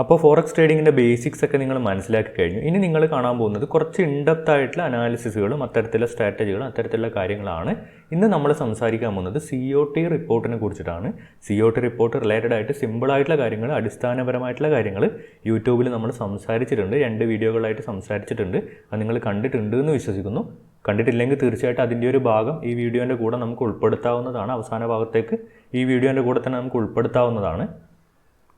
അപ്പോൾ forex ട്രേഡിങ്ങിന്റെ basics ഒക്കെ നിങ്ങൾ മനസ്സിലാക്കി കഴിഞ്ഞു. ഇനി നിങ്ങൾ കാണാൻ പോകുന്നത് കുറച്ച് ഇൻഡെപ്ത് ആയിട്ടുള്ള അനാലിസിസുകളും അത്തരത്തിലുള്ള സ്ട്രാറ്റജികളും അത്തരത്തിലുള്ള കാര്യങ്ങളാണ് ഇന്ന് നമ്മൾ സംസാരിക്കാൻ പോകുന്നത് സി ഒ ടി റിപ്പോർട്ടിനെ കുറിച്ചിട്ടാണ്. C O T report related ആയിട്ട് സിമ്പിളായിട്ടുള്ള കാര്യങ്ങൾ അടിസ്ഥാനപരമായിട്ടുള്ള കാര്യങ്ങൾ യൂട്യൂബിൽ നമ്മൾ സംസാരിച്ചിട്ടുണ്ട്. രണ്ട് വീഡിയോകളായിട്ട് സംസാരിച്ചിട്ടുണ്ട്. അത് നിങ്ങൾ കണ്ടിട്ടുണ്ട് എന്ന് വിശ്വസിക്കുന്നു. കണ്ടിട്ടില്ലെങ്കിൽ തീർച്ചയായിട്ടും അതിന്റെ ഒരു ഭാഗം ഈ വീഡിയോന്റെ കൂടെ നമുക്ക് ഉൾപ്പെടുത്താവുന്നതാണ്. അവസാന ഭാഗത്തേക്ക് ഈ വീഡിയോന്റെ കൂടെ തന്നെ നമുക്ക് ഉൾപ്പെടുത്താവുന്നതാണ്.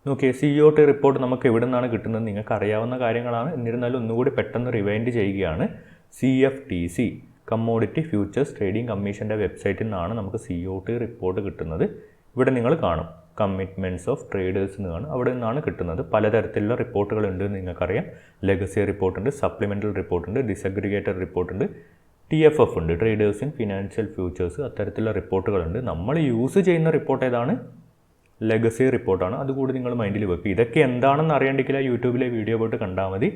നോക്കിയേ സി ഒ ടി റിപ്പോർട്ട് നമുക്ക് എവിടെ നിന്നാണ് കിട്ടുന്നത്? നിങ്ങൾക്ക് അറിയാവുന്ന കാര്യങ്ങളാണ്. എന്നിരുന്നാലും ഒന്നുകൂടി പെട്ടെന്ന് റിവൈൻഡ് ചെയ്യുകയാണ് C F T C commodity futures trading കമ്മീഷന്റെ വെബ്സൈറ്റിൽ നിന്നാണ് നമുക്ക് സി ഒ ടി റിപ്പോർട്ട് കിട്ടുന്നത്. ഇവിടെ നിങ്ങൾ കാണും. കമ്മിറ്റ്മെന്റ്സ് ഓഫ് ട്രേഡേഴ്സ് എന്ന് കാണും. അവിടെ നിന്നാണ് കിട്ടുന്നത്. പലതരത്തിലുള്ള റിപ്പോർട്ടുകൾ ഉണ്ട് എന്ന് നിങ്ങൾക്കറിയാം. ലെഗസി റിപ്പോർട്ടുണ്ട് സപ്ലിമെന്ററി റിപ്പോർട്ടുണ്ട് ഡിസഗ്രിഗേറ്റഡ് റിപ്പോർട്ടുണ്ട് ടി എഫ് എഫ് ഉണ്ട് ട്രേഡേഴ്സ് ഇൻ ഫിനാൻഷ്യൽ ഫ്യൂച്ചേഴ്സ് അത്തരത്തിലുള്ള റിപ്പോർട്ടുകളുണ്ട് നമ്മൾ യൂസ് ചെയ്യുന്ന റിപ്പോർട്ട് ഏതാണ്? ലെഗസി റിപ്പോർട്ടാണ്. അതുകൂടി നിങ്ങൾ മൈൻഡിൽ വെക്കുക ഇതൊക്കെ എന്താണെന്ന് അറിയണ്ടെങ്കിൽ യൂട്യൂബിലെ വീഡിയോ പോയിട്ട് കണ്ടാൽ മതി.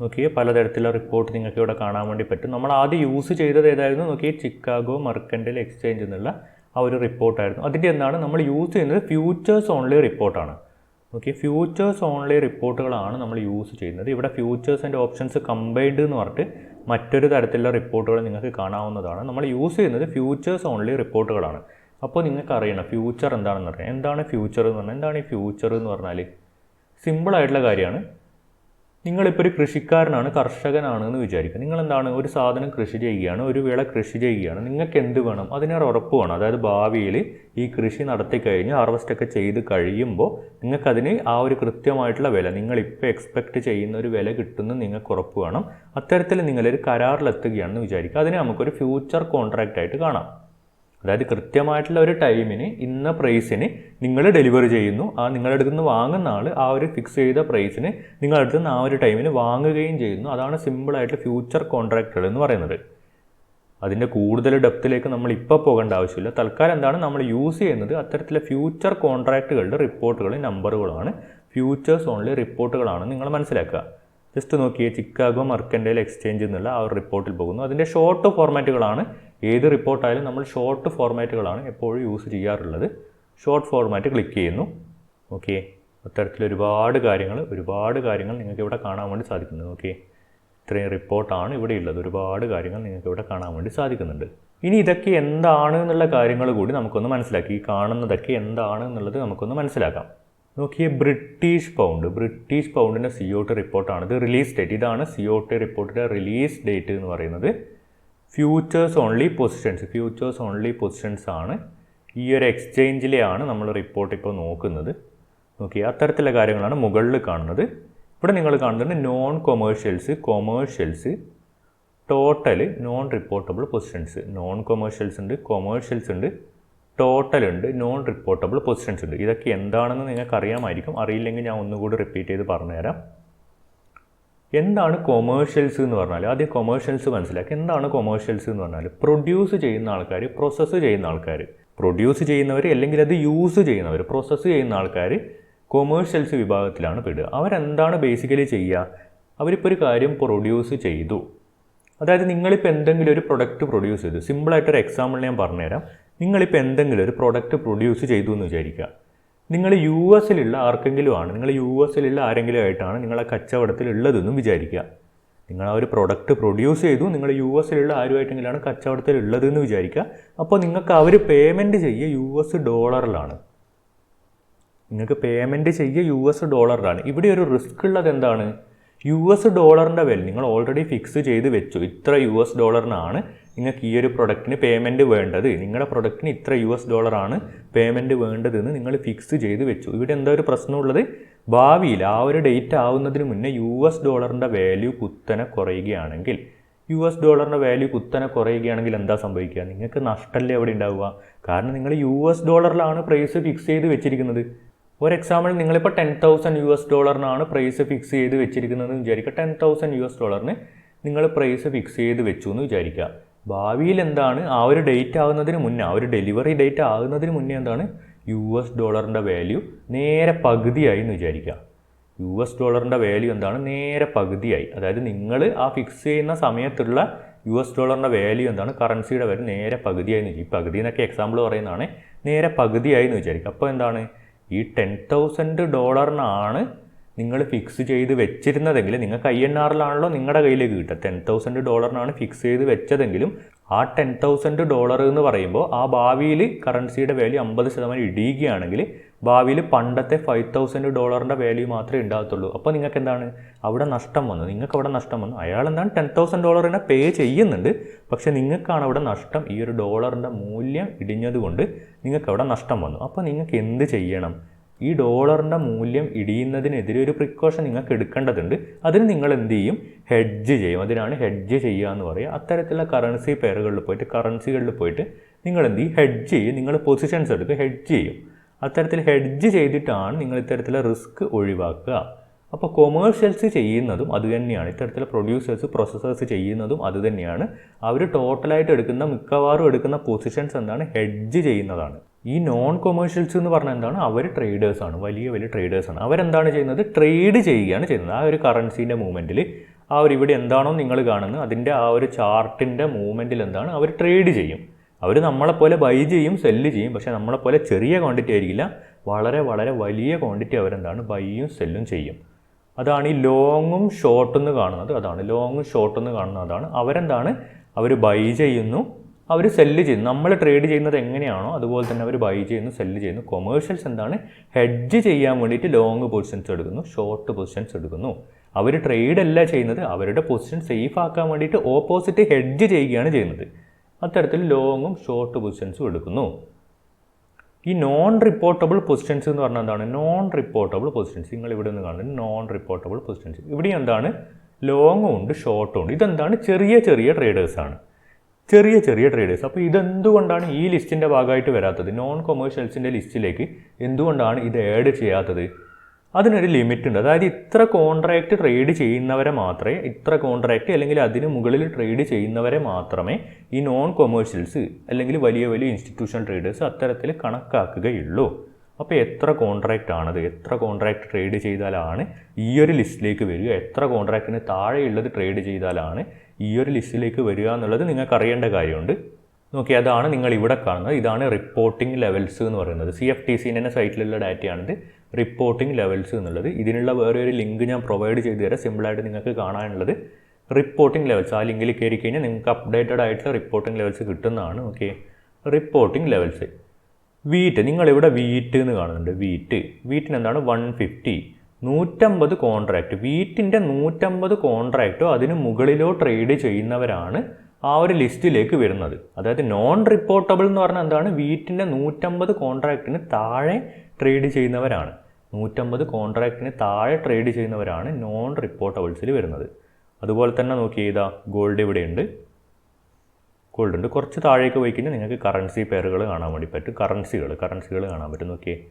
നോക്കിയേ പലതരത്തിലുള്ള റിപ്പോർട്ട് നിങ്ങൾക്ക് ഇവിടെ കാണാൻ വേണ്ടി പറ്റും. നമ്മൾ ആദ്യം യൂസ് ചെയ്തത് ഏതായിരുന്നു? നോക്കിയേ ചിക്കാഗോ മർക്കൻഡൽ എക്സ്ചേഞ്ച് എന്നുള്ള ആ ഒരു റിപ്പോർട്ടായിരുന്നു. അതിന്റെ എന്താണ്? നമ്മൾ യൂസ് ചെയ്യുന്നത് ഫ്യൂച്ചേഴ്സ് ഓൺലി റിപ്പോർട്ടാണ്. ഓക്കെ ഫ്യൂച്ചേഴ്സ് ഓൺലി റിപ്പോർട്ടുകളാണ് നമ്മൾ യൂസ് ചെയ്യുന്നത്. ഇവിടെ ഫ്യൂച്ചേഴ്സ് ആൻഡ് ഓപ്ഷൻസ് കമ്പൈൻഡ് എന്ന് പറഞ്ഞിട്ട് മറ്റൊരു തരത്തിലുള്ള റിപ്പോർട്ടുകൾ നിങ്ങൾക്ക് കാണാവുന്നതാണ്. നമ്മൾ യൂസ് ചെയ്യുന്നത് ഫ്യൂച്ചേഴ്സ് ഓൺലി റിപ്പോർട്ടുകളാണ്. അപ്പോൾ നിങ്ങൾക്ക് അറിയണം ഫ്യൂച്ചർ എന്താണെന്ന് അറിയാം എന്താണ് ഫ്യൂച്ചർ എന്ന് പറഞ്ഞാൽ എന്താണ് ഈ ഫ്യൂച്ചർ എന്ന് പറഞ്ഞാൽ? സിമ്പിളായിട്ടുള്ള കാര്യമാണ്. നിങ്ങളിപ്പോൾ ഒരു കൃഷിക്കാരനാണ് കർഷകനാണ് എന്ന് വിചാരിക്കുക. നിങ്ങൾ എന്താണ് ഒരു സാധനം കൃഷി ചെയ്യുകയാണ് ഒരു വിള കൃഷി ചെയ്യുകയാണ്. നിങ്ങൾക്ക് എന്ത് വേണം? അതിനൊരു ഉറപ്പ് വേണം. അതായത് ഭാവിയിൽ ഈ കൃഷി നടത്തി കഴിഞ്ഞ് ഹാർവസ്റ്റ് ഒക്കെ ചെയ്ത് കഴിയുമ്പോൾ നിങ്ങൾക്കതിന് ആ ഒരു കൃത്യമായിട്ടുള്ള വില നിങ്ങളിപ്പോൾ എക്സ്പെക്റ്റ് ചെയ്യുന്ന ഒരു വില കിട്ടുന്ന നിങ്ങൾക്ക് ഉറപ്പ് വേണം. അത്തരത്തിൽ നിങ്ങളൊരു കരാറിലെത്തുകയാണെന്ന് വിചാരിക്കുക. അതിനെ നമുക്കൊരു ഫ്യൂച്ചർ കോൺട്രാക്റ്റായിട്ട് കാണാം. അതായത് കൃത്യമായിട്ടുള്ള ഒരു ടൈമിന് ഇന്ന പ്രൈസിന് നിങ്ങൾ ഡെലിവറി ചെയ്യുന്നു. ആ നിങ്ങളുടെ അടുത്ത് നിന്ന് വാങ്ങുന്ന ആൾ ആ ഒരു ഫിക്സ് ചെയ്ത പ്രൈസിന് നിങ്ങളുടെ അടുത്ത് നിന്ന് ആ ഒരു ടൈമിന് വാങ്ങുകയും ചെയ്യുന്നു. അതാണ് സിമ്പിളായിട്ട് ഫ്യൂച്ചർ കോൺട്രാക്റ്റുകൾ എന്ന് പറയുന്നത്. അതിന്റെ കൂടുതൽ ഡെപ്തിലേക്ക് നമ്മൾ ഇപ്പോൾ പോകേണ്ട ആവശ്യമില്ല. തൽക്കാലം എന്താണ് നമ്മൾ യൂസ് ചെയ്യുന്നത് അത്തരത്തിലെ ഫ്യൂച്ചർ കോൺട്രാക്റ്റുകളുടെ റിപ്പോർട്ടുകളും നമ്പറുകളാണ് ഫ്യൂച്ചേഴ്സ് ഓൺലി റിപ്പോർട്ടുകളാണ് നിങ്ങൾ മനസ്സിലാക്കുക. ജസ്റ്റ് നോക്കിയേ ചിക്കാഗോ മർക്കൻഡേൽ എക്സ്ചേഞ്ച് എന്നുള്ള ആ ഒരു റിപ്പോർട്ടിൽ പോകുന്നു. അതിന്റെ ഷോർട്ട് ഫോർമാറ്റുകളാണ് ഏത് റിപ്പോർട്ടായാലും നമ്മൾ ഷോർട്ട് ഫോർമാറ്റുകളാണ് എപ്പോഴും യൂസ് ചെയ്യാറുള്ളത്. ഷോർട്ട് ഫോർമാറ്റ് ക്ലിക്ക് ചെയ്യുന്നു. ഓക്കെ അത്തരത്തിൽ ഒരുപാട് കാര്യങ്ങൾ ഒരുപാട് കാര്യങ്ങൾ നിങ്ങൾക്ക് ഇവിടെ കാണാൻ വേണ്ടി സാധിക്കുന്നു. ഓക്കെ ഇത്രയും റിപ്പോർട്ടാണ് ഇവിടെ ഉള്ളത്. ഒരുപാട് കാര്യങ്ങൾ നിങ്ങൾക്ക് ഇവിടെ കാണാൻ വേണ്ടി സാധിക്കുന്നുണ്ട്. ഇനി ഇതൊക്കെ എന്താണ് എന്നുള്ള കാര്യങ്ങൾ കൂടി നമുക്കൊന്ന് മനസ്സിലാക്കി. ഈ കാണുന്നതൊക്കെ എന്താണ് എന്നുള്ളത് നമുക്കൊന്ന് മനസ്സിലാക്കാം. നോക്കിയേ ബ്രിട്ടീഷ് പൗണ്ട്. ബ്രിട്ടീഷ് പൗണ്ടിന്റെ സി ഒ ടി റിപ്പോർട്ടാണ്. ഇത് റിലീസ് ഡേറ്റ് ഇതാണ് സി ഒ ടി റിപ്പോർട്ടിന്റെ റിലീസ് ഡേറ്റ് എന്ന് പറയുന്നത്. Futures only positions futures only positions ആണ്. ഈ ഒരു എക്സ്ചേഞ്ചിലെയാണ് നമ്മൾ റിപ്പോർട്ട് ഇപ്പോൾ നോക്കുന്നത്. നോക്കി അത്തരത്തിലുള്ള കാര്യങ്ങളാണ് മുകളിൽ കാണുന്നത്. ഇവിടെ നിങ്ങൾ കാണുന്നത് non commercials commercials total non reportable positions non commercials ഉണ്ട് കൊമേഴ്ഷ്യൽസ് ഉണ്ട്. ടോട്ടൽ ഉണ്ട് നോൺ റിപ്പോർട്ടബിൾ പൊസിഷൻസ് ഉണ്ട്. ഇതൊക്കെ എന്താണെന്ന് നിങ്ങൾക്ക് അറിയാമായിരിക്കും. അറിയില്ലെങ്കിൽ ഞാൻ ഒന്നുകൂടി റിപ്പീറ്റ് ചെയ്ത് പറഞ്ഞുതരാം. എന്താണ് കൊമേഴ്ഷ്യൽസ് എന്ന് പറഞ്ഞാൽ ആദ്യം കൊമേഴ്ഷ്യൽസ് മനസ്സിലാക്കി. എന്താണ് കൊമേഴ്ഷ്യൽസ് എന്ന് പറഞ്ഞാൽ പ്രൊഡ്യൂസ് ചെയ്യുന്ന ആൾക്കാർ പ്രോസസ്സ് ചെയ്യുന്ന ആൾക്കാർ പ്രൊഡ്യൂസ് ചെയ്യുന്നവർ അല്ലെങ്കിൽ അത് യൂസ് ചെയ്യുന്നവർ പ്രോസസ്സ് ചെയ്യുന്ന ആൾക്കാർ കൊമേഴ്ഷ്യൽസ് വിഭാഗത്തിലാണ് പെടുക. അവരെന്താണ് ബേസിക്കലി ചെയ്യുക? അവരിപ്പോൾ ഒരു കാര്യം പ്രൊഡ്യൂസ് ചെയ്തു. അതായത് നിങ്ങളിപ്പോൾ എന്തെങ്കിലും ഒരു പ്രൊഡക്റ്റ് പ്രൊഡ്യൂസ് ചെയ്തു. സിമ്പിളായിട്ടൊരു എക്സാമ്പിൾ ഞാൻ പറഞ്ഞുതരാം. നിങ്ങളിപ്പോൾ എന്തെങ്കിലും ഒരു പ്രൊഡക്റ്റ് പ്രൊഡ്യൂസ് ചെയ്തു എന്ന് വിചാരിക്കുക. നിങ്ങൾ യു എസിലുള്ള ആർക്കെങ്കിലും ആണ് നിങ്ങൾ യു എസിലുള്ള ആരെങ്കിലും ആയിട്ടാണ് നിങ്ങളെ കച്ചവടത്തിൽ ഉള്ളതെന്നും വിചാരിക്കുക. നിങ്ങൾ ആ ഒരു പ്രൊഡക്റ്റ് പ്രൊഡ്യൂസ് ചെയ്തു നിങ്ങൾ യു എസിലുള്ള ആരുമായിട്ടെങ്കിലാണ് കച്ചവടത്തിൽ ഉള്ളതെന്ന് വിചാരിക്കുക. അപ്പോൾ നിങ്ങൾക്ക് അവർ പേയ്മെന്റ് ചെയ്യുക യു എസ് ഡോളറിലാണ് നിങ്ങൾക്ക് പേയ്മെന്റ് ചെയ്യുക യു എസ് ഡോളറിലാണ് ഇവിടെ ഒരു റിസ്ക് ഉള്ളത് എന്താണ്? യു എസ് ഡോളറിന്റെ വില നിങ്ങൾ ഓൾറെഡി ഫിക്സ് ചെയ്ത് വെച്ചു. ഇത്ര യു എസ് ഡോളറിനാണ് നിങ്ങൾക്ക് ഈ ഒരു പ്രൊഡക്റ്റിന് പേയ്മെന്റ് വേണ്ടത്. നിങ്ങളുടെ പ്രൊഡക്റ്റിന് ഇത്ര യു എസ് ഡോളറാണ് പേയ്മെന്റ് വേണ്ടതെന്ന് നിങ്ങൾ ഫിക്സ് ചെയ്ത് വെച്ചു. ഇവിടെ എന്താ ഒരു പ്രശ്നമുള്ളത്? ഭാവിയിൽ ആ ഒരു ഡേറ്റ് ആവുന്നതിന് മുന്നേ യു എസ് ഡോളറിന്റെ വാല്യൂ കുത്തനെ കുറയുകയാണെങ്കിൽ യു എസ് ഡോളറിന്റെ വാല്യൂ കുത്തനെ കുറയുകയാണെങ്കിൽ എന്താ സംഭവിക്കുക? നിങ്ങൾക്ക് നഷ്ടമല്ലേ അവിടെ ഉണ്ടാവുക? കാരണം നിങ്ങൾ യു എസ് ഡോളറിലാണ് പ്രൈസ് ഫിക്സ് ചെയ്ത് വെച്ചിരിക്കുന്നത്. ഒരു എക്സാമ്പിൾ നിങ്ങളിപ്പോൾ ടെൻ തൗസൻഡ് യു എസ് ഡോളറിനാണ് പ്രൈസ് ഫിക്സ് ചെയ്ത് വെച്ചിരിക്കുന്നത് എന്ന് വിചാരിക്കുക. ടെൻ തൗസൻഡ് യു എസ് ഡോളറിന് നിങ്ങൾ പ്രൈസ് ഫിക്സ് ചെയ്ത് വെച്ചു എന്ന് വിചാരിക്കുക. ഭാവിയിൽ എന്താണ്? ആ ഒരു ഡേറ്റ് ആകുന്നതിന് മുന്നേ ആ ഒരു ഡെലിവറി ഡേറ്റ് ആകുന്നതിന് മുന്നേ എന്താണ്? യു എസ് ഡോളറിന്റെ വാല്യൂ നേരെ പകുതിയായി എന്ന് വിചാരിക്കുക. യു എസ് ഡോളറിന്റെ വാല്യൂ എന്താണ്? നേരെ പകുതിയായി. അതായത് നിങ്ങൾ ആ ഫിക്സ് ചെയ്യുന്ന സമയത്തുള്ള യു എസ് ഡോളറിന്റെ വാല്യൂ എന്താണ്? കറൻസിയുടെ വാല്യൂ നേരെ പകുതിയായി എന്ന് ഈ പകുതി എന്നൊക്കെ എക്സാമ്പിൾ പറയുന്നതാണ്. നേരെ പകുതിയായി എന്ന് വിചാരിക്കുക. അപ്പോൾ എന്താണ്? ഈ ടെൻ തൗസൻഡ് ഡോളറിനാണ് നിങ്ങൾ ഫിക്സ് ചെയ്ത് വെച്ചിരുന്നതെങ്കിൽ നിങ്ങൾക്ക് ഐ എൻ ആറിലാണല്ലോ നിങ്ങളുടെ കയ്യിലേക്ക് കിട്ടുക. ടെൻ തൗസൻഡ് ഡോളറിനാണ് ഫിക്സ് ചെയ്ത് വെച്ചതെങ്കിലും ആ ടെൻ തൗസൻഡ് ഡോളർ എന്ന് പറയുമ്പോൾ ആ ഭാവിയിൽ കറൻസിയുടെ വാല്യൂ അമ്പത് ശതമാനം ഇടിയുകയാണെങ്കിൽ ഭാവിയിൽ പണ്ടത്തെ ഫൈവ് തൗസൻഡ് ഡോളറിന്റെ വാല്യൂ മാത്രമേ ഉണ്ടാകത്തുള്ളൂ. അപ്പോൾ നിങ്ങൾക്ക് എന്താണ്? അവിടെ നഷ്ടം വന്നു. നിങ്ങൾക്ക് അവിടെ നഷ്ടം വന്നു. അയാൾ എന്താണ്? ടെൻ തൗസൻഡ് ഡോളറിനെ പേ ചെയ്യുന്നുണ്ട്. പക്ഷേ നിങ്ങൾക്കാണ് അവിടെ നഷ്ടം ഈ ഒരു ഡോളറിന്റെ മൂല്യം ഇടിഞ്ഞതുകൊണ്ട് നിങ്ങൾക്ക് അവിടെ നഷ്ടം വന്നു. അപ്പോൾ നിങ്ങൾക്ക് എന്ത് ചെയ്യണം? ഈ ഡോളറിന്റെ മൂല്യം ഇടിയുന്നതിനെതിരെ ഒരു പ്രിക്കോഷൻ നിങ്ങൾക്ക് എടുക്കേണ്ടതുണ്ട്. അതിന് നിങ്ങൾ എന്ത് ചെയ്യും? ഹെഡ്ജ് ചെയ്യും. അതിനാണ് ഹെഡ്ജ് ചെയ്യുക എന്ന് പറയുക. അത്തരത്തിലുള്ള കറൻസി പെയറുകളിൽ പോയിട്ട് കറൻസികളിൽ പോയിട്ട് നിങ്ങൾ എന്ത് ചെയ്യും? ഹെഡ്ജ് ചെയ്യും. നിങ്ങൾ പൊസിഷൻസ് എടുക്കുക ഹെഡ്ജ് ചെയ്യും. അത്തരത്തിൽ ഹെഡ്ജ് ചെയ്തിട്ടാണ് നിങ്ങൾ ഇത്തരത്തിൽ റിസ്ക് ഒഴിവാക്കുക. അപ്പോൾ കൊമേഴ്ഷ്യൽസ് ചെയ്യുന്നതും അത് തന്നെയാണ്. ഇത്തരത്തിലെ പ്രൊഡ്യൂസേഴ്സ് പ്രോസസ്സേഴ്സ് ചെയ്യുന്നതും അത് തന്നെയാണ്. അവർ ടോട്ടലായിട്ട് എടുക്കുന്ന മിക്കവാറും എടുക്കുന്ന പൊസിഷൻസ് എന്താണ്? ഹെഡ്ജ് ചെയ്യുന്നതാണ്. ഈ നോൺ കൊമേഴ്ഷ്യൽസ് എന്ന് പറഞ്ഞാൽ എന്താണ്? അവർ ട്രേഡേഴ്സാണ് വലിയ വലിയ ട്രേഡേഴ്സാണ് അവരെന്താണ് ചെയ്യുന്നത്? ട്രേഡ് ചെയ്യുകയാണ് ചെയ്യുന്നത്. ആ ഒരു കറൻസീന്റെ മൂവ്മെന്റിൽ ആ ഒരു ഇവിടെ എന്താണോ നിങ്ങൾ കാണുന്നത് അതിന്റെ ആ ഒരു ചാർട്ടിന്റെ മൂവ്മെന്റിൽ എന്താണ്? അവർ ട്രേഡ് ചെയ്യും. അവർ നമ്മളെപ്പോലെ ബൈ ചെയ്യും സെല്ല് ചെയ്യും. പക്ഷേ നമ്മളെപ്പോലെ ചെറിയ ക്വാണ്ടിറ്റി ആയിരിക്കില്ല. വളരെ വളരെ വലിയ ക്വാണ്ടിറ്റി അവരെന്താണ്? ബൈയും സെല്ലും ചെയ്യും. അതാണ് ഈ ലോങ്ങും ഷോർട്ടും എന്ന് കാണുന്നത്. അതാണ് ലോങ്ങും ഷോർട്ടും എന്ന് കാണുന്നത്. അതാണ് അവരെന്താണ്? അവർ ബൈ ചെയ്യുന്നു. അവർ സെല്ല് ചെയ്യുന്നു. നമ്മൾ ട്രേഡ് ചെയ്യുന്നത് എങ്ങനെയാണോ അതുപോലെ തന്നെ അവർ ബൈ ചെയ്യുന്നു സെല്ല് ചെയ്യുന്നു. കൊമേഴ്ഷ്യൽസ് എന്താണ്? ഹെഡ്ജ് ചെയ്യാൻ വേണ്ടിയിട്ട് ലോങ് പൊസിഷൻസ് എടുക്കുന്നു ഷോർട്ട് പൊസിഷൻസ് എടുക്കുന്നു. അവർ ട്രേഡ് അല്ല ചെയ്യുന്നത്. അവരുടെ പൊസിഷൻ സേഫ് ആക്കാൻ വേണ്ടിയിട്ട് ഓപ്പോസിറ്റ് ഹെഡ്ജ് ചെയ്യുകയാണ് ചെയ്യുന്നത്. അത്തരത്തിൽ ലോങ്ങും ഷോർട്ട് പൊസിഷൻസും എടുക്കുന്നു. ഈ നോൺ റിപ്പോർട്ടബിൾ പൊസിഷൻസ് എന്ന് പറഞ്ഞാൽ എന്താണ്? നോൺ റിപ്പോർട്ടബിൾ പൊസിഷൻസ് നിങ്ങൾ ഇവിടെ നിന്ന് കാണുന്നത് നോൺ റിപ്പോർട്ടബിൾ പൊസിഷൻസ് ഇവിടെ എന്താണ്? ലോങ്ങും ഉണ്ട് ഷോർട്ടും ഉണ്ട്. ഇതെന്താണ്? ചെറിയ ചെറിയ ട്രേഡേഴ്സാണ് ചെറിയ ചെറിയ ട്രേഡേഴ്സ് അപ്പോൾ ഇതെന്തുകൊണ്ടാണ് ഈ ലിസ്റ്റിന്റെ ഭാഗമായിട്ട് വരാത്തത്? നോൺ കൊമേഴ്ഷ്യൽസിന്റെ ലിസ്റ്റിലേക്ക് എന്തുകൊണ്ടാണ് ഇത് ആഡ് ചെയ്യാത്തത്? അതിനൊരു ലിമിറ്റ് ഉണ്ട് അതായത് ഇത്ര കോൺട്രാക്റ്റ് ട്രേഡ് ചെയ്യുന്നവരെ മാത്രമേ ഇത്ര കോൺട്രാക്റ്റ് അല്ലെങ്കിൽ അതിന് മുകളിൽ ട്രേഡ് ചെയ്യുന്നവരെ മാത്രമേ ഈ നോൺ കൊമേഴ്ഷ്യൽസ് അല്ലെങ്കിൽ വലിയ വലിയ ഇൻസ്റ്റിറ്റ്യൂഷൻ ട്രേഡേഴ്സ് അത്തരത്തിൽ കണക്കാക്കുകയുള്ളൂ. അപ്പോൾ എത്ര കോൺട്രാക്റ്റ് ആണത്? എത്ര കോൺട്രാക്റ്റ് ട്രേഡ് ചെയ്താലാണ് ഈ ഒരു ലിസ്റ്റിലേക്ക് വരിക? എത്ര കോൺട്രാക്റ്റിന് താഴെയുള്ളത് ട്രേഡ് ചെയ്താലാണ് ഈ ഒരു ലിസ്റ്റിലേക്ക് വരിക എന്നുള്ളത് നിങ്ങൾക്ക് അറിയേണ്ട കാര്യമുണ്ട്. നോക്കി അതാണ് നിങ്ങൾ ഇവിടെ കാണുന്നത്. ഇതാണ് റിപ്പോർട്ടിംഗ് ലെവൽസ് എന്ന് പറയുന്നത്. സി എഫ് ടി സിന്റെ സൈറ്റിലുള്ള ഡാറ്റയാണിത് റിപ്പോർട്ടിംഗ് ലെവൽസ് എന്നുള്ളത്. ഇതിനുള്ള വേറെ ഒരു ലിങ്ക് ഞാൻ പ്രൊവൈഡ് ചെയ്തു തരാം. സിമ്പിളായിട്ട് നിങ്ങൾക്ക് കാണാനുള്ളത്. റിപ്പോർട്ടിംഗ് ലെവൽസ് ആ ലിങ്കിൽ കയറി കഴിഞ്ഞാൽ നിങ്ങൾക്ക് അപ്ഡേറ്റഡ് ആയിട്ടുള്ള റിപ്പോർട്ടിംഗ് ലെവൽസ് കിട്ടുന്നതാണ്. ഓക്കെ റിപ്പോർട്ടിംഗ് ലെവൽസ് വീറ്റ് നിങ്ങളിവിടെ വീറ്റ് എന്ന് കാണുന്നുണ്ട്. വീറ്റ് വീറ്റിന് എന്താണ് വൺ ഫിഫ്റ്റി നൂറ്റമ്പത് കോൺട്രാക്റ്റ് വീറ്റിന്റെ നൂറ്റമ്പത് കോൺട്രാക്റ്റോ അതിന് മുകളിലോ ട്രേഡ് ചെയ്യുന്നവരാണ് ആ ഒരു ലിസ്റ്റിലേക്ക് വരുന്നത്. അതായത് നോൺ റിപ്പോർട്ടബിൾ എന്ന് പറഞ്ഞാൽ എന്താണ്? വീറ്റിന്റെ നൂറ്റമ്പത് കോൺട്രാക്റ്റിന് താഴെ ട്രേഡ് ചെയ്യുന്നവരാണ്. നൂറ്റമ്പത് കോൺട്രാക്റ്റിന് താഴെ ട്രേഡ് ചെയ്യുന്നവരാണ് നോൺ റിപ്പോർട്ടബിൾസിൽ വരുന്നത്. അതുപോലെ തന്നെ നോക്കി ചെയ്താ ഗോൾഡ് ഇവിടെയുണ്ട്. ഗോൾഡ് ഉണ്ട്. കുറച്ച് താഴേക്ക് പോയി കഴിഞ്ഞാൽ നിങ്ങൾക്ക് കറൻസി പെയറുകൾ കാണാൻ വേണ്ടി പറ്റും. കറൻസികൾ കറൻസികൾ കാണാൻ പറ്റും. നോക്കിയേ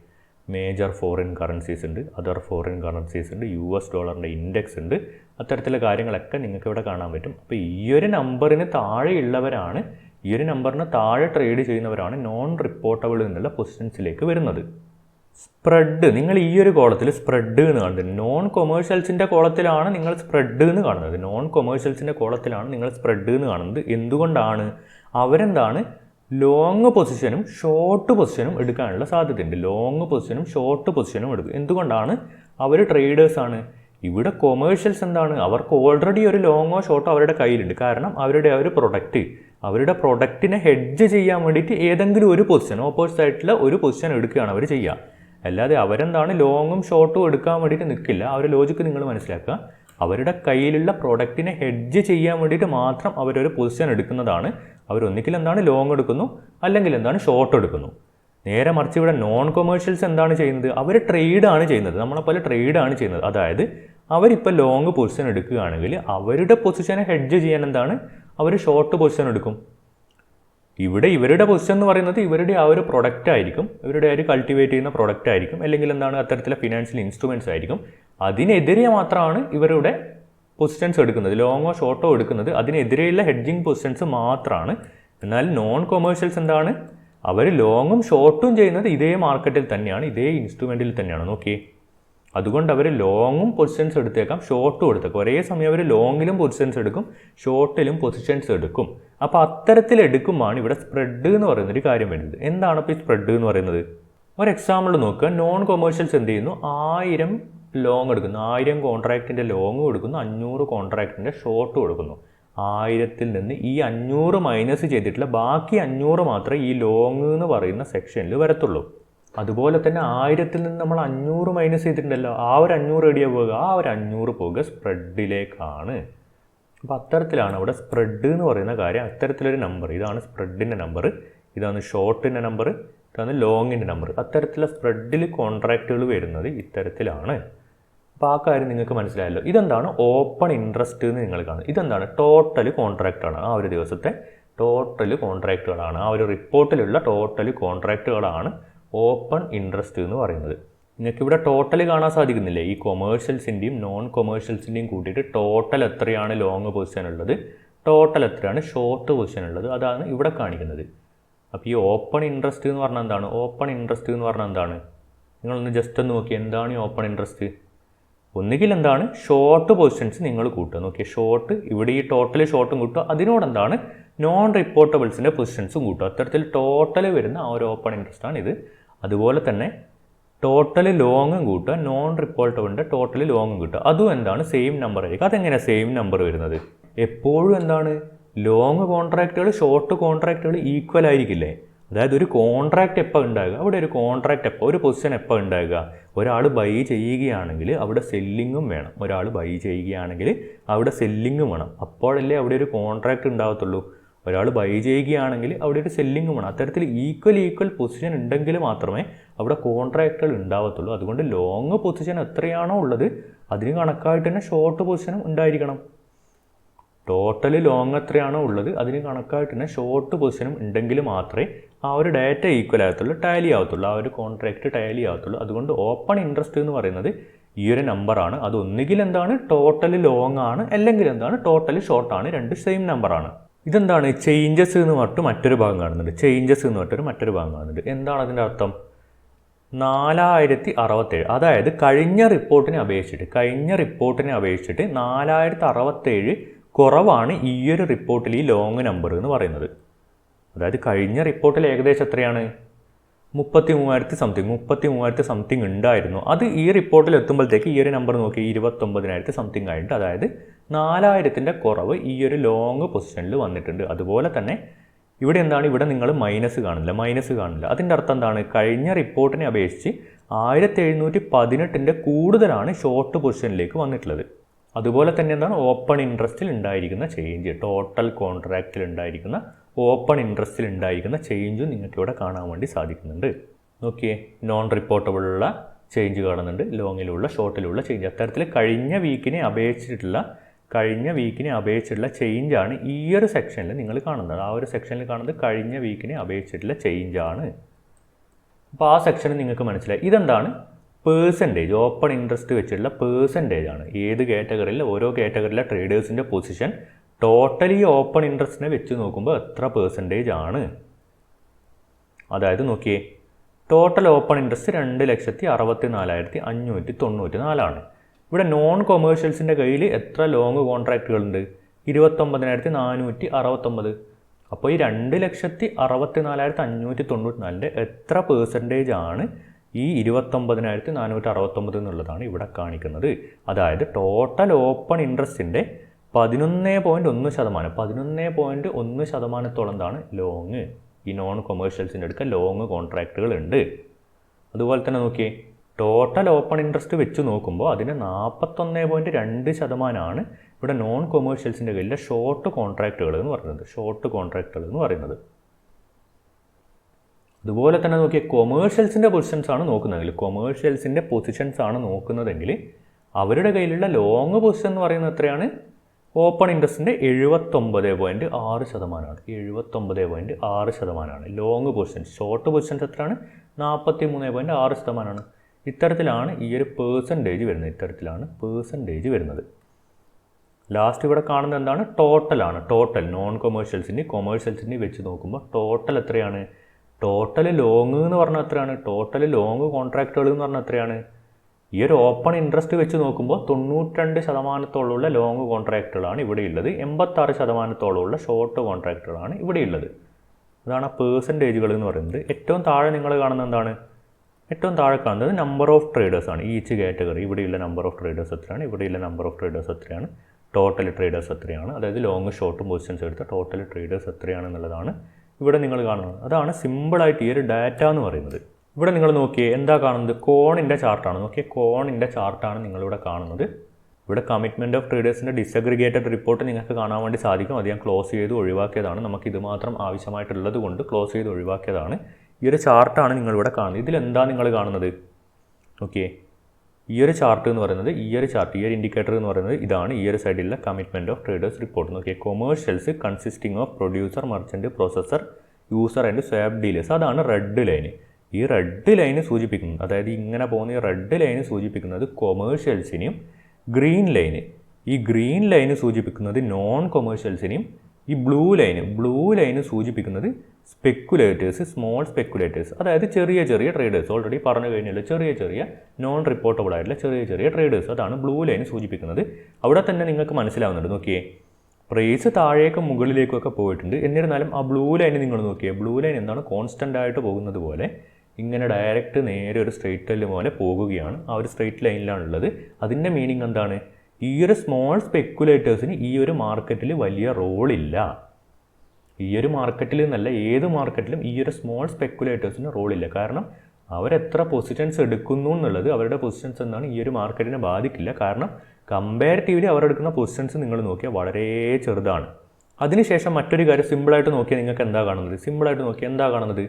മേജർ ഫോറിൻ കറൻസീസ് ഉണ്ട് അതർ ഫോറിൻ കറൻസീസ് ഉണ്ട് യു എസ് ഡോളറിന്റെ ഇൻഡെക്സ് ഉണ്ട്. അത്തരത്തിലുള്ള കാര്യങ്ങളൊക്കെ നിങ്ങൾക്ക് ഇവിടെ കാണാൻ പറ്റും. അപ്പോൾ ഈ ഒരു നമ്പറിന് താഴെയുള്ളവരാണ് ഈ ഒരു നമ്പറിന് താഴെ ട്രേഡ് ചെയ്യുന്നവരാണ് നോൺ റിപ്പോർട്ടബിൾ എന്നുള്ള പൊസിഷൻസിലേക്ക് വരുന്നത്. സ്പ്രെഡ്. നിങ്ങൾ ഈ ഒരു കോളത്തിൽ സ്പ്രെഡ് എന്ന് കാണുന്നത്. നോൺ കൊമേഴ്ഷ്യൽസിന്റെ കോളത്തിലാണ് നിങ്ങൾ സ്പ്രെഡ് എന്ന് കാണുന്നത്. നോൺ കൊമേഴ്ഷ്യൽസിന്റെ കോളത്തിലാണ് നിങ്ങൾ സ്പ്രെഡ് എന്ന് കാണുന്നത്. എന്തുകൊണ്ടാണ്? അവരെന്താണ്? ലോങ് പൊസിഷനും ഷോർട്ട് പൊസിഷനും എടുക്കാനുള്ള സാധ്യതയുണ്ട്. ലോങ് പൊസിഷനും ഷോർട്ട് പൊസിഷനും എടുക്കും. എന്തുകൊണ്ടാണ്? അവർ ട്രേഡേഴ്സാണ് ഇവിടെ കൊമേഴ്ഷ്യൽസ് എന്താണ്? അവർക്ക് ഓൾറെഡി ഒരു ലോങ്ങോ ഷോർട്ടോ അവരുടെ കയ്യിലുണ്ട്. കാരണം അവരുടെ ആ ഒരു പ്രൊഡക്റ്റ് അവരുടെ പ്രൊഡക്റ്റിനെ ഹെഡ്ജ് ചെയ്യാൻ വേണ്ടിയിട്ട് ഏതെങ്കിലും ഒരു പൊസിഷൻ ഓപ്പോസിറ്റ് ആയിട്ടുള്ള ഒരു പൊസിഷൻ എടുക്കുകയാണ് അവർ ചെയ്യുക. അല്ലാതെ അവരെന്താണ് ലോങ്ങും ഷോർട്ടും എടുക്കാൻ വേണ്ടിയിട്ട് നിൽക്കില്ല. അവരുടെ ലോജിക്ക് നിങ്ങൾ മനസ്സിലാക്കുക. അവരുടെ കയ്യിലുള്ള പ്രോഡക്റ്റിനെ ഹെഡ്ജ് ചെയ്യാൻ വേണ്ടിയിട്ട് മാത്രം അവരൊരു പൊസിഷൻ എടുക്കുന്നതാണ്. അവരൊന്നിക്കിൽ എന്താണ് ലോങ് എടുക്കുന്നു അല്ലെങ്കിൽ എന്താണ് ഷോർട്ട് എടുക്കുന്നു. നേരെ മറിച്ച് ഇവിടെ നോൺ കൊമേഴ്ഷ്യൽസ് എന്താണ് ചെയ്യുന്നത്? അവർ ട്രേഡാണ് ചെയ്യുന്നത്. നമ്മളെ പോലെ ട്രേഡാണ് ചെയ്യുന്നത്. അതായത് അവരിപ്പോൾ ലോങ് പൊസിഷൻ എടുക്കുകയാണെങ്കിൽ അവരുടെ പൊസിഷനെ ഹെഡ്ജ് ചെയ്യാൻ എന്താണ്? അവർ ഷോർട്ട് പൊസിഷൻ എടുക്കും. ഇവിടെ ഇവരുടെ പൊസിഷൻ എന്ന് പറയുന്നത് ഇവരുടെ ആ ഒരു പ്രൊഡക്റ്റ് ആയിരിക്കും. ഇവരുടെ ഒരു കൾട്ടിവേറ്റ് ചെയ്യുന്ന പ്രൊഡക്റ്റ് ആയിരിക്കും. അല്ലെങ്കിൽ എന്താണ് അത്തരത്തിലെ ഫിനാൻഷ്യൽ ഇൻസ്ട്രുമെന്റ്സ് ആയിരിക്കും. അതിനെതിരെ മാത്രമാണ് ഇവരുടെ പൊസിഷൻസ് എടുക്കുന്നത്. ലോങ്ങോ ഷോർട്ടോ എടുക്കുന്നത്. അതിനെതിരെയുള്ള ഹെഡ്ജിങ് പൊസിഷൻസ് മാത്രമാണ്. എന്നാൽ നോൺ കൊമേഴ്ഷ്യൽസ് എന്താണ് അവർ ലോങ്ങും ഷോർട്ടും ചെയ്യുന്നത് ഇതേ മാർക്കറ്റിൽ തന്നെയാണ്. ഇതേ ഇൻസ്ട്രുമെന്റിൽ തന്നെയാണ്. നോക്കിയേ. അതുകൊണ്ട് അവർ ലോങ്ങും പൊസിഷൻസ് എടുത്തേക്കാം ഷോർട്ടും എടുത്തേക്കാം. ഒരേ സമയം അവർ ലോങ്ങിലും പൊസിഷൻസ് എടുക്കും ഷോർട്ടിലും പൊസിഷൻസ് എടുക്കും. അപ്പോൾ അത്തരത്തിൽ എടുക്കുമ്പോൾ ഇവിടെ സ്പ്രെഡ് എന്ന് പറയുന്ന ഒരു കാര്യം വരുന്നത്. എന്താണ് ഇപ്പോൾ ഈ സ്പ്രെഡ് എന്ന് പറയുന്നത്? ഒരു എക്സാമ്പിൾ നോക്കുക. നോൺ കൊമേഴ്ഷ്യൽസ് എന്ത് ചെയ്യുന്നു? ആയിരം ലോങ് എടുക്കുന്നു. ആയിരം കോൺട്രാക്റ്റിന്റെ ലോങ് കൊടുക്കുന്നു. അഞ്ഞൂറ് കോൺട്രാക്റ്റിന്റെ ഷോർട്ട് കൊടുക്കുന്നു. ആയിരത്തിൽ നിന്ന് ഈ അഞ്ഞൂറ് മൈനസ് ചെയ്തിട്ടുള്ള ബാക്കി അഞ്ഞൂറ് മാത്രമേ ഈ ലോങ് എന്ന് പറയുന്ന സെക്ഷനിൽ വരത്തുള്ളൂ. അതുപോലെ തന്നെ ആയിരത്തിൽ നിന്ന് നമ്മൾ അഞ്ഞൂറ് മൈനസ് ചെയ്തിട്ടുണ്ടല്ലോ. ആ ഒരു അഞ്ഞൂറ് എവിടെയാണ് പോകുക ആ ഒരു അഞ്ഞൂറ് പോകുക സ്പ്രെഡിലേക്കാണ് അപ്പോൾ അത്തരത്തിലാണ് അവിടെ സ്പ്രെഡ് എന്ന് പറയുന്ന കാര്യം. അത്തരത്തിലൊരു നമ്പർ ഇതാണ് സ്പ്രെഡിന്റെ നമ്പർ ഇതാണ് ഷോർട്ടിന്റെ നമ്പർ ഇതാണ് ലോങ്ങിന്റെ നമ്പർ അത്തരത്തിലുള്ള സ്പ്രെഡിൽ കോൺട്രാക്റ്റുകൾ വരുന്നത് ഇത്തരത്തിലാണ്. അപ്പോൾ ആ കാര്യം നിങ്ങൾക്ക് മനസ്സിലായല്ലോ. ഇതെന്താണ്? ഓപ്പൺ ഇൻട്രസ്റ്റ് എന്ന് നിങ്ങൾ കാണുന്നത്. ഇതെന്താണ്? ടോട്ടൽ കോൺട്രാക്റ്റാണ് ആ ഒരു ദിവസത്തെ ടോട്ടൽ കോൺട്രാക്റ്റുകളാണ് ആ ഒരു റിപ്പോർട്ടിലുള്ള ടോട്ടൽ കോൺട്രാക്റ്റുകളാണ് ഓപ്പൺ ഇൻട്രസ്റ്റ് എന്ന് പറയുന്നത്. നിങ്ങൾക്ക് ഇവിടെ ടോട്ടൽ കാണാൻ സാധിക്കുന്നില്ലേ? ഈ കൊമേഴ്ഷ്യൽസിന്റെയും നോൺ കൊമേഴ്ഷ്യൽസിന്റെയും കൂട്ടിയിട്ട് ടോട്ടൽ എത്രയാണ് ലോങ് പൊസിഷൻ ഉള്ളത്? ടോട്ടൽ എത്രയാണ് ഷോർട്ട് പൊസിഷൻ ഉള്ളത്? അതാണ് ഇവിടെ കാണിക്കുന്നത്. അപ്പോൾ ഈ ഓപ്പൺ ഇൻട്രസ്റ്റ് എന്ന് പറഞ്ഞാൽ എന്താണ്? ഓപ്പൺ ഇൻട്രസ്റ്റ് എന്ന് പറഞ്ഞാൽ എന്താണ്? നിങ്ങളൊന്ന് ജസ്റ്റ് ഒന്ന് നോക്കി എന്താണ് ഈ ഓപ്പൺ ഇൻട്രസ്റ്റ് ഒന്നുകിൽ എന്താണ് ഷോർട്ട് പൊസിഷൻസ് നിങ്ങൾ കൂട്ടുക. നോക്കിയ ഷോർട്ട് ഇവിടെ ഈ ടോട്ടൽ ഷോർട്ടും കൂട്ടുക. അതിനോട് എന്താണ് നോൺ റിപ്പോർട്ടബിൾസിന്റെ പൊസിഷൻസും കൂട്ടുക. അത്തരത്തിൽ ടോട്ടൽ വരുന്ന ആ ഒരു ഓപ്പൺ ഇൻട്രസ്റ്റ് ആണ് ഇത്. അതുപോലെ തന്നെ ടോട്ടൽ ലോങ്ങും കൂട്ടുക. നോൺ റിപ്പോർട്ടബിളിന്റെ ടോട്ടൽ ലോങ്ങും കിട്ടുക. അതും എന്താണ്? സെയിം നമ്പർ ആയിരിക്കും. അതെങ്ങനെ സെയിം നമ്പർ വരുന്നത്? എപ്പോഴും എന്താണ്? ലോങ് കോൺട്രാക്റ്റുകൾ ഷോർട്ട് കോൺട്രാക്റ്റുകൾ ഈക്വൽ ആയിരിക്കില്ലേ? അതായത് ഒരു കോൺട്രാക്റ്റ് എപ്പോൾ ഉണ്ടാകുക അവിടെ ഒരു കോൺട്രാക്റ്റ് എപ്പോൾ ഒരു പൊസിഷൻ എപ്പോൾ ഉണ്ടാകുക ഒരാൾ ബൈ ചെയ്യുകയാണെങ്കിൽ അവിടെ സെല്ലിങ്ങും വേണം. ഒരാൾ ബൈ ചെയ്യുകയാണെങ്കിൽ അവിടെ സെല്ലിങ്ങും വേണം. അപ്പോഴല്ലേ അവിടെ ഒരു കോൺട്രാക്റ്റ് ഉണ്ടാകത്തുള്ളൂ ഒരാൾ ബൈ ചെയ്യുകയാണെങ്കിൽ അവിടെ ഒരു സെല്ലിങ്ങും വേണം. അത്തരത്തിൽ ഈക്വൽ ഈക്വൽ പൊസിഷൻ ഉണ്ടെങ്കിൽ മാത്രമേ അവിടെ കോൺട്രാക്റ്റുകൾ ഉണ്ടാവത്തുള്ളൂ. അതുകൊണ്ട് ലോങ് പൊസിഷൻ എത്രയാണോ ഉള്ളത് അതിന് കണക്കായിട്ട് തന്നെ ഷോർട്ട് പൊസിഷനും ഉണ്ടായിരിക്കണം. ടോട്ടൽ ലോങ് എത്രയാണോ ഉള്ളത് അതിന് കണക്കായിട്ട് തന്നെ ഷോർട്ട് പൊസിഷനും ഉണ്ടെങ്കിൽ മാത്രമേ ആ ഒരു ഡാറ്റ ഈക്വൽ ആകത്തുള്ളൂ ടാലി ആകത്തുള്ളൂ ആ ഒരു കോൺട്രാക്റ്റ് ടാലി ആകത്തുള്ളൂ. അതുകൊണ്ട് ഓപ്പൺ ഇൻട്രസ്റ്റ് എന്ന് പറയുന്നത് ഈ ഒരു നമ്പറാണ് അത് ഒന്നുകിൽ എന്താണ് ടോട്ടൽ ലോങ് ആണ് അല്ലെങ്കിൽ എന്താണ് ടോട്ടൽ ഷോർട്ട് ആണ് രണ്ട് സെയിം നമ്പറാണ് ഇതെന്താണ് ചേഞ്ചസ് എന്ന് പറഞ്ഞിട്ട് മറ്റൊരു ഭാഗം കാണുന്നുണ്ട്. ചേഞ്ചസ് എന്ന് പറഞ്ഞിട്ടൊരു മറ്റൊരു ഭാഗം കാണുന്നുണ്ട്. എന്താണ് അതിന്റെ അർത്ഥം? നാലായിരത്തി അറുപത്തേഴ് അതായത് കഴിഞ്ഞ റിപ്പോർട്ടിനെ അപേക്ഷിച്ചിട്ട് കഴിഞ്ഞ റിപ്പോർട്ടിനെ അപേക്ഷിച്ചിട്ട് നാലായിരത്തി അറുപത്തേഴ് കുറവാണ് ഈ ഒരു റിപ്പോർട്ടിൽ ഈ ലോങ് നമ്പർ എന്ന് പറയുന്നത്. അതായത് കഴിഞ്ഞ റിപ്പോർട്ടിൽ ഏകദേശം എത്രയാണ്? മുപ്പത്തി മൂവായിരത്തി സംതിങ് മുപ്പത്തി മൂവായിരത്തി സംതിങ് ഉണ്ടായിരുന്നു. അത് ഈ റിപ്പോർട്ടിൽ എത്തുമ്പോഴത്തേക്ക് ഈ ഒരു നമ്പർ നോക്കി ഇരുപത്തൊമ്പതിനായിരത്തി സംതിങ് ആയിട്ട് അതായത് നാലായിരത്തിന്റെ കുറവ് ഈ ഒരു ലോങ് പൊസിഷനിൽ വന്നിട്ടുണ്ട്. അതുപോലെ തന്നെ ഇവിടെ എന്താണ്? ഇവിടെ നിങ്ങൾ മൈനസ് കാണില്ല മൈനസ് കാണില്ല. അതിന്റെ അർത്ഥം എന്താണ്? കഴിഞ്ഞ റിപ്പോർട്ടിനെ അപേക്ഷിച്ച് ആയിരത്തി എഴുന്നൂറ്റി പതിനെട്ടിന്റെ കൂടുതലാണ് ഷോർട്ട് പൊസിഷനിലേക്ക് വന്നിട്ടുള്ളത്. അതുപോലെ തന്നെ എന്താണ്? ഓപ്പൺ ഇൻട്രസ്റ്റിൽ ഉണ്ടായിരിക്കുന്ന ചേഞ്ച് ടോട്ടൽ കോൺട്രാക്റ്റിൽ ഉണ്ടായിരിക്കുന്ന ഓപ്പൺ ഇൻട്രസ്റ്റിൽ ഉണ്ടായിരിക്കുന്ന ചേഞ്ചും നിങ്ങൾക്ക് ഇവിടെ കാണാൻ വേണ്ടി സാധിക്കുന്നുണ്ട്. നോക്കിയേ നോൺ റിപ്പോർട്ടബിളുള്ള ചേഞ്ച് കാണുന്നുണ്ട്. ലോങ്ങിലുള്ള ഷോർട്ടിലുള്ള ചേഞ്ച് അത്തരത്തിൽ കഴിഞ്ഞ വീക്കിനെ അപേക്ഷിച്ചിട്ടുള്ള കഴിഞ്ഞ വീക്കിനെ അപേക്ഷിച്ചിട്ടുള്ള ചേഞ്ചാണ് ഈ ഒരു സെക്ഷനിൽ നിങ്ങൾ കാണുന്നത്. ആ ഒരു സെക്ഷനിൽ കാണുന്നത് കഴിഞ്ഞ വീക്കിനെ അപേക്ഷിച്ചിട്ടുള്ള ചേഞ്ചാണ് അപ്പോൾ ആ സെക്ഷൻ നിങ്ങൾക്ക് മനസ്സിലായി. ഇതെന്താണ്? പേഴ്സന്റേജ് ഓപ്പൺ ഇൻട്രസ്റ്റ് വെച്ചിട്ടുള്ള പേഴ്സന്റേജ് ആണ്. ഏത് കാറ്റഗറിയിൽ ഓരോ കാറ്റഗറിയിലെ ട്രേഡേഴ്സിന്റെ പൊസിഷൻ ടോട്ടലി ഓപ്പൺ ഇൻട്രസ്റ്റിനെ വെച്ച് നോക്കുമ്പോൾ എത്ര പേഴ്സന്റേജ് ആണ്. അതായത് നോക്കിയേ ടോട്ടൽ ഓപ്പൺ ഇൻട്രസ്റ്റ് രണ്ട് ലക്ഷത്തി അറുപത്തി നാലായിരത്തി അഞ്ഞൂറ്റി തൊണ്ണൂറ്റി നാലാണ് ഇവിടെ നോൺ കൊമേഴ്ഷ്യൽസിന്റെ കയ്യിൽ എത്ര ലോങ് കോൺട്രാക്റ്റുകളുണ്ട് ഇരുപത്തൊമ്പതിനായിരത്തി നാനൂറ്റി അറുപത്തൊമ്പത്. അപ്പോൾ ഈ രണ്ട് ലക്ഷത്തി അറുപത്തി നാലായിരത്തി അഞ്ഞൂറ്റി തൊണ്ണൂറ്റി നാലിന്റെ എത്ര പേഴ്സന്റേജ് ആണ്? ഈ ഇരുപത്തൊമ്പതിനായിരത്തി നാനൂറ്റി അറുപത്തൊമ്പത് എന്നുള്ളതാണ് ഇവിടെ കാണിക്കുന്നത്. അതായത് ടോട്ടൽ ഓപ്പൺ ഇൻട്രസ്റ്റിന്റെ പതിനൊന്ന് പോയിന്റ് ഒന്ന് ശതമാനം. പതിനൊന്ന് പോയിന്റ് ഒന്ന് ശതമാനത്തോളം എന്താണ് ലോങ് ഈ നോൺ കൊമേഴ്ഷ്യൽസിന്റെ അടുക്ക ലോങ് കോൺട്രാക്റ്റുകൾ ഉണ്ട്. അതുപോലെ തന്നെ നോക്കിയേ ടോട്ടൽ ഓപ്പൺ ഇൻട്രസ്റ്റ് വെച്ച് നോക്കുമ്പോൾ അതിന് നാൽപ്പത്തൊന്ന് പോയിന്റ് രണ്ട് ശതമാനമാണ് ഇവിടെ നോൺ കൊമേഴ്ഷ്യൽസിന്റെ കയ്യിലെ ഷോർട്ട് കോൺട്രാക്റ്റുകൾ എന്ന് പറയുന്നത്. ഷോർട്ട് കോൺട്രാക്റ്റുകൾ എന്ന് പറയുന്നത്. അതുപോലെ തന്നെ നോക്കിയ കൊമേഴ്ഷ്യൽസിന്റെ പൊസിഷൻസ് ആണ് നോക്കുന്നതെങ്കിൽ കൊമേഴ്ഷ്യൽസിന്റെ പൊസിഷൻസ് ആണ് നോക്കുന്നതെങ്കിൽ അവരുടെ കയ്യിലുള്ള ലോങ് പൊസിഷൻ എന്ന് പറയുന്നത് എത്രയാണ്? ഓപ്പൺ ഇൻട്രസ്റ്റിന്റെ എഴുപത്തൊമ്പത് പോയിന്റ് ആറ് ശതമാനമാണ്. എഴുപത്തൊമ്പത് പോയിന്റ് ആറ് ശതമാനമാണ്. ലോങ് പൊസിഷൻ ഷോർട്ട് പൊസിഷൻസ് എത്രയാണ്? നാൽപ്പത്തി മൂന്ന് പോയിന്റ് ആറ് ശതമാനമാണ്. ഇത്തരത്തിലാണ് ഈ ഒരു പേഴ്സന്റേജ് വരുന്നത്. ഇത്തരത്തിലാണ് പേഴ്സന്റേജ് വരുന്നത്. ലാസ്റ്റ് ഇവിടെ കാണുന്നത് എന്താണ്? ടോട്ടലാണ് ടോട്ടൽ നോൺ കൊമേഴ്ഷ്യൽസിന്റെ കൊമേഴ്ഷ്യൽസിന്റെ വെച്ച് നോക്കുമ്പോൾ ടോട്ടൽ എത്രയാണ്? ടോട്ടൽ ലോങ് എന്ന് പറഞ്ഞാൽ എത്രയാണ്? ടോട്ടൽ ലോങ് കോൺട്രാക്റ്റുകൾ എന്ന് പറഞ്ഞാൽ എത്രയാണ്? ഈ ഒരു ഓപ്പൺ ഇൻട്രസ്റ്റ് വെച്ച് നോക്കുമ്പോൾ തൊണ്ണൂറ്റിരണ്ട് ശതമാനത്തോളമുള്ള ലോങ് കോൺട്രാക്റ്റുകളാണ് ഇവിടെയുള്ളത് എൺപത്താറ് ശതമാനത്തോളമുള്ള ഷോർട്ട് കോൺട്രാക്റ്റുകളാണ് ഇവിടെയുള്ളത് അതാണ് പേഴ്സന്റേജുകൾ എന്ന് പറയുന്നത്. ഏറ്റവും താഴെ നിങ്ങൾ കാണുന്നത് എന്താണ്? ഏറ്റവും താഴെ കാണുന്നത് നമ്പർ ഓഫ് ട്രേഡേഴ്സ് ആണ്. ഈച്ച് കാറ്റഗറി ഇവിടെയുള്ള നമ്പർ ഓഫ് ട്രേഡേഴ്സ് എത്രയാണ്? ഇവിടെയുള്ള നമ്പർ ഓഫ് ട്രേഡേഴ്സ് എത്രയാണ്? ടോട്ടൽ ട്രേഡേഴ്സ് എത്രയാണ്? അതായത് ലോങ് ഷോർട്ടും പൊസിഷൻസ് എടുത്ത ടോട്ടൽ ട്രേഡേഴ്സ് എത്രയാണെന്നുള്ളതാണ് ഇവിടെ നിങ്ങൾ കാണുന്നത്. അതാണ് സിമ്പിളായിട്ട് ഈ ഒരു ഡാറ്റ എന്ന് പറയുന്നത്. ഇവിടെ നിങ്ങൾ നോക്കിയേ എന്താ കാണുന്നത്? കോണിന്റെ ചാർട്ടാണ് നോക്കിയേ കോണിന്റെ ചാർട്ടാണ് നിങ്ങളിവിടെ കാണുന്നത്. ഇവിടെ കമ്മിറ്റ്മെന്റ് ഓഫ് ട്രേഡേഴ്സിന്റെ ഡിസഗ്രിഗേറ്റഡ് റിപ്പോർട്ട് നിങ്ങൾക്ക് കാണാൻ വേണ്ടി സാധിക്കും. അത് ഞാൻ ക്ലോസ് ചെയ്ത് ഒഴിവാക്കിയതാണ്. നമുക്ക് ഇത് മാത്രം ആവശ്യമായിട്ടുള്ളത് കൊണ്ട് ക്ലോസ് ചെയ്ത് ഒഴിവാക്കിയതാണ്. ഈ ഒരു ചാർട്ടാണ് നിങ്ങളിവിടെ കാണുന്നത്. ഇതിലെന്താ നിങ്ങൾ കാണുന്നത്? ഓക്കെ ഈ ഒരു ചാർട്ട് എന്ന് പറയുന്നത് ഈ ഒരു ചാർട്ട് ഈ ഒരു ഇൻഡിക്കേറ്റർ എന്ന് പറയുന്നത് ഇതാണ്. ഈ ഒരു സൈഡിലുള്ള commitment of traders report Nokia commercials consisting of producer merchant processor user and swap dealers അതാണ് റെഡ് ലൈന് ഈ റെഡ് ലൈന് സൂചിപ്പിക്കുന്നത് അതായത് ഇങ്ങനെ പോകുന്ന ഈ റെഡ് ലൈന് സൂചിപ്പിക്കുന്നത് കൊമേഴ്ഷ്യൽസിനെയും ഗ്രീൻ ലൈന് ഈ ഗ്രീൻ ലൈന് സൂചിപ്പിക്കുന്നത് നോൺ കൊമേഴ്ഷ്യൽസിനെയും ഈ ബ്ലൂ ലൈൻ ബ്ലൂ ലൈൻ സൂചിപ്പിക്കുന്നത് സ്പെക്കുലേറ്റേഴ്സ് സ്മോൾ സ്പെക്കുലേറ്റേഴ്സ് അതായത് ചെറിയ ചെറിയ ട്രേഡേഴ്സ് ഓൾറെഡി പറഞ്ഞു കഴിഞ്ഞല്ലോ ചെറിയ ചെറിയ നോൺ റിപ്പോർട്ടബിൾ ആയിട്ടുള്ള ചെറിയ ചെറിയ ട്രേഡേഴ്സ് അതാണ് ബ്ലൂ ലൈൻ സൂചിപ്പിക്കുന്നത്. അവിടെ തന്നെ നിങ്ങൾക്ക് മനസ്സിലാവുന്നുണ്ട്. നോക്കിയേ പ്രൈസ് താഴേക്കും മുകളിലേക്കൊക്കെ പോയിട്ടുണ്ട്. എന്നിരുന്നാലും ആ ബ്ലൂ ലൈൻ നിങ്ങൾ നോക്കിയേ ബ്ലൂ ലൈൻ എന്താണ് കോൺസ്റ്റന്റ് ആയിട്ട് പോകുന്നത് പോലെ ഇങ്ങനെ ഡയറക്റ്റ് നേരെ ഒരു സ്ട്രെയിറ്റ് ലൈൻ പോലെ പോകുകയാണ്. ആ ഒരു സ്ട്രെയിറ്റ് ലൈനിലാണുള്ളത് അതിന്റെ മീനിങ് എന്താണ്? ഈ ഒരു സ്മോൾ സ്പെക്കുലേറ്റേഴ്സിന് ഈ ഒരു മാർക്കറ്റിൽ വലിയ റോളില്ല ഈ ഒരു മാർക്കറ്റിൽ എന്നല്ല ഏത് മാർക്കറ്റിലും ഈ ഒരു സ്മോൾ സ്പെക്കുലേറ്റേഴ്സിന് റോളില്ല കാരണം അവരെത്ര പൊസിഷൻസ് എടുക്കുന്നു എന്നുള്ളത് അവരുടെ പൊസിഷൻസ് എന്നാണ് ഈ ഒരു മാർക്കറ്റിനെ ബാധിക്കില്ല. കാരണം കമ്പാരിറ്റീവ്ലി അവരെടുക്കുന്ന പൊസിഷൻസ് നിങ്ങൾ നോക്കിയാൽ വളരെ ചെറുതാണ്. അതിനുശേഷം മറ്റൊരു കാര്യം സിമ്പിളായിട്ട് നോക്കിയാൽ നിങ്ങൾക്ക് എന്താ കാണുന്നത്? സിമ്പിളായിട്ട് നോക്കിയാൽ എന്താ കാണുന്നത്?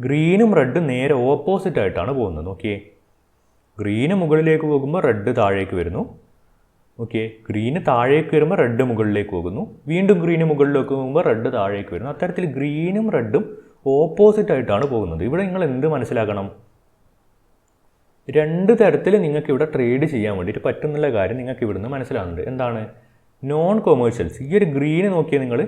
ഗ്രീനും റെഡും നേരെ ഓപ്പോസിറ്റ് ആയിട്ടാണ് പോകുന്നത്. നോക്കിയേ. ഗ്രീന് മുകളിലേക്ക് പോകുമ്പോൾ റെഡ് താഴേക്ക് വരുന്നു. ഓക്കെ ഗ്രീന് താഴേക്ക് വരുമ്പോൾ റെഡ് മുകളിലേക്ക് പോകുന്നു. വീണ്ടും ഗ്രീന് മുകളിലേക്ക് പോകുമ്പോൾ റെഡ് താഴേക്ക് വരുന്നു. അത്തരത്തിൽ ഗ്രീനും റെഡും ഓപ്പോസിറ്റ് ആയിട്ടാണ് പോകുന്നത്. ഇവിടെ നിങ്ങൾ എന്ത് മനസ്സിലാക്കണം? രണ്ട് തരത്തിൽ നിങ്ങൾക്ക് ഇവിടെ ട്രേഡ് ചെയ്യാൻ വേണ്ടിയിട്ട് പറ്റുന്നുള്ള കാര്യം നിങ്ങൾക്ക് ഇവിടുന്ന് മനസ്സിലാകുന്നുണ്ട് എന്താണ്? നോൺ കൊമേഴ്ഷ്യൽസ് ഈ ഒരു ഗ്രീന് നോക്കിയാൽ നിങ്ങൾ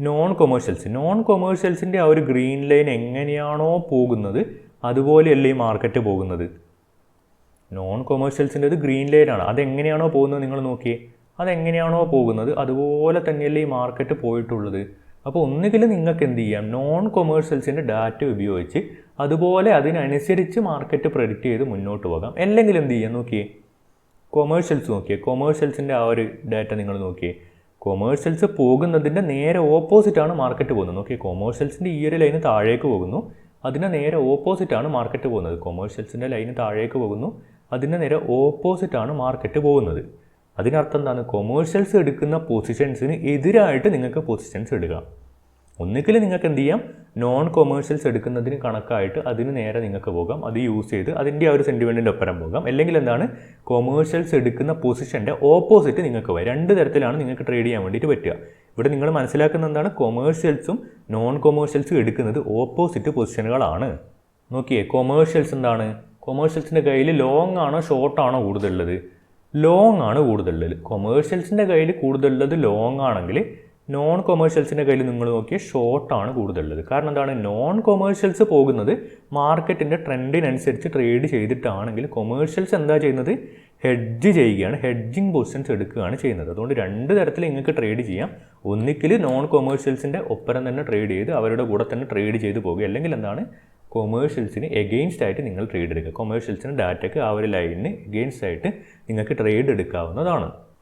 നോൺ കൊമേഴ്ഷ്യൽസ് നോൺ കൊമേഴ്ഷ്യൽസിന്റെ ആ ഒരു ഗ്രീൻ ലൈൻ എങ്ങനെയാണോ പോകുന്നത് അതുപോലെയല്ലേ ഈ മാർക്കറ്റ് പോകുന്നത്. നോൺ കൊമേഴ്ഷ്യൽസിന്റെ ഒരു ഗ്രീൻ ലൈനാണ് അതെങ്ങനെയാണോ പോകുന്നത് നിങ്ങൾ നോക്കിയേ? അതെങ്ങനെയാണോ പോകുന്നത്? അതുപോലെ തന്നെയല്ലേ ഈ മാർക്കറ്റ് പോയിട്ടുള്ളത്. അപ്പോൾ ഒന്നുകിൽ നിങ്ങൾക്ക് എന്ത് ചെയ്യാം? നോൺ കൊമേഴ്ഷ്യൽസിന്റെ ഡാറ്റ ഉപയോഗിച്ച് അതുപോലെ അതിനനുസരിച്ച് മാർക്കറ്റ് പ്രഡിക്റ്റ് ചെയ്ത് മുന്നോട്ട് പോകാം. അല്ലെങ്കിൽ എന്ത് ചെയ്യാം? നോക്കിയേ. കൊമേഴ്ഷ്യൽസ് നോക്കിയേ. കൊമേഴ്ഷ്യൽസിന്റെ ആ ഒരു ഡാറ്റ നിങ്ങൾ നോക്കിയേ. കൊമേഴ്ഷ്യൽസ് പോകുന്നതിന്റെ നേരെ ഓപ്പോസിറ്റാണ് മാർക്കറ്റ് പോകുന്നത്. നോക്കിയേ. കൊമേഴ്ഷ്യൽസിന്റെ ഈ ഒരു ലൈന് താഴേക്ക് പോകുന്നു. അതിന് നേരെ ഓപ്പോസിറ്റാണ് മാർക്കറ്റ് പോകുന്നത്. കൊമേഴ്ഷ്യൽസിന്റെ ലൈന് താഴേക്ക് പോകുന്നു. അതിന് നേരെ ഓപ്പോസിറ്റാണ് മാർക്കറ്റ് പോകുന്നത്. അതിനർത്ഥം എന്താണ്? കൊമേഴ്ഷ്യൽസ് എടുക്കുന്ന പൊസിഷൻസിന് എതിരായിട്ട് നിങ്ങൾക്ക് പൊസിഷൻസ് എടുക്കുക ഒന്നുകിൽ നിങ്ങൾക്ക് എന്ത് ചെയ്യാം? നോൺ കൊമേഴ്ഷ്യൽസ് എടുക്കുന്നതിന് കണക്കായിട്ട് അതിന് നേരെ നിങ്ങൾക്ക് പോകാം. അത് യൂസ് ചെയ്ത് അതിന്റെ ആ ഒരു സെന്റിമെന്റിന്റെ ഒപ്പരം പോകാം. അല്ലെങ്കിൽ എന്താണ്? കൊമേഴ്ഷ്യൽസ് എടുക്കുന്ന പൊസിഷന്റെ ഓപ്പോസിറ്റ് നിങ്ങൾക്ക് പോയി രണ്ട് തരത്തിലാണ് നിങ്ങൾക്ക് ട്രേഡ് ചെയ്യാൻ വേണ്ടിയിട്ട് പറ്റുക. ഇവിടെ നിങ്ങൾ മനസ്സിലാക്കുന്ന എന്താണ്? കൊമേഴ്ഷ്യൽസും നോൺ കൊമേഴ്ഷ്യൽസും എടുക്കുന്നത് ഓപ്പോസിറ്റ് പൊസിഷനുകളാണ് നോക്കിയേ കൊമേഴ്ഷ്യൽസ് എന്താണ്? കൊമേഴ്ഷ്യൽസിന്റെ കയ്യിൽ ലോങ് ആണോ ഷോർട്ട് ആണോ കൂടുതലുള്ളത്? ലോങ് ആണ് കൂടുതലുള്ളത്. കൊമേഴ്ഷ്യൽസിന്റെ കയ്യിൽ കൂടുതലുള്ളത് ലോങ് ആണെങ്കിൽ നോൺ കൊമേഴ്ഷ്യൽസിന്റെ കയ്യിൽ നിങ്ങൾ നോക്കിയാൽ ഷോർട്ടാണ് കൂടുതലുള്ളത്. കാരണം എന്താണ്? നോൺ കൊമേഴ്ഷ്യൽസ് പോകുന്നത് മാർക്കറ്റിന്റെ ട്രെൻഡിനനുസരിച്ച് ട്രേഡ് ചെയ്തിട്ടാണെങ്കിൽ കൊമേഴ്ഷ്യൽസ് എന്താ ചെയ്യുന്നത്? ഹെഡ്ജ് ചെയ്യുകയാണ്. ഹെഡ്ജിങ് പൊസിഷൻസ് എടുക്കുകയാണ് ചെയ്യുന്നത്. അതുകൊണ്ട് രണ്ട് തരത്തിൽ നിങ്ങൾക്ക് ട്രേഡ് ചെയ്യാം. ഒന്നിക്കൽ നോൺ കൊമേഴ്ഷ്യൽസിന്റെ ഒപ്പരം തന്നെ ട്രേഡ് ചെയ്ത് അവരുടെ കൂടെ തന്നെ ട്രേഡ് ചെയ്ത് പോകുക. അല്ലെങ്കിൽ എന്താണ്? കൊമേഴ്ഷ്യൽസിന് എഗെയിൻസ്റ്റ് ആയിട്ട് നിങ്ങൾ ട്രേഡ് എടുക്കുക. കൊമേഴ്ഷ്യൽസിന് ഡാറ്റയ്ക്ക് ആ ഒരു ലൈനിന് എഗെയിൻസ്റ്റ് ആയിട്ട് നിങ്ങൾക്ക് ട്രേഡ് എടുക്കാവുന്നതാണ്.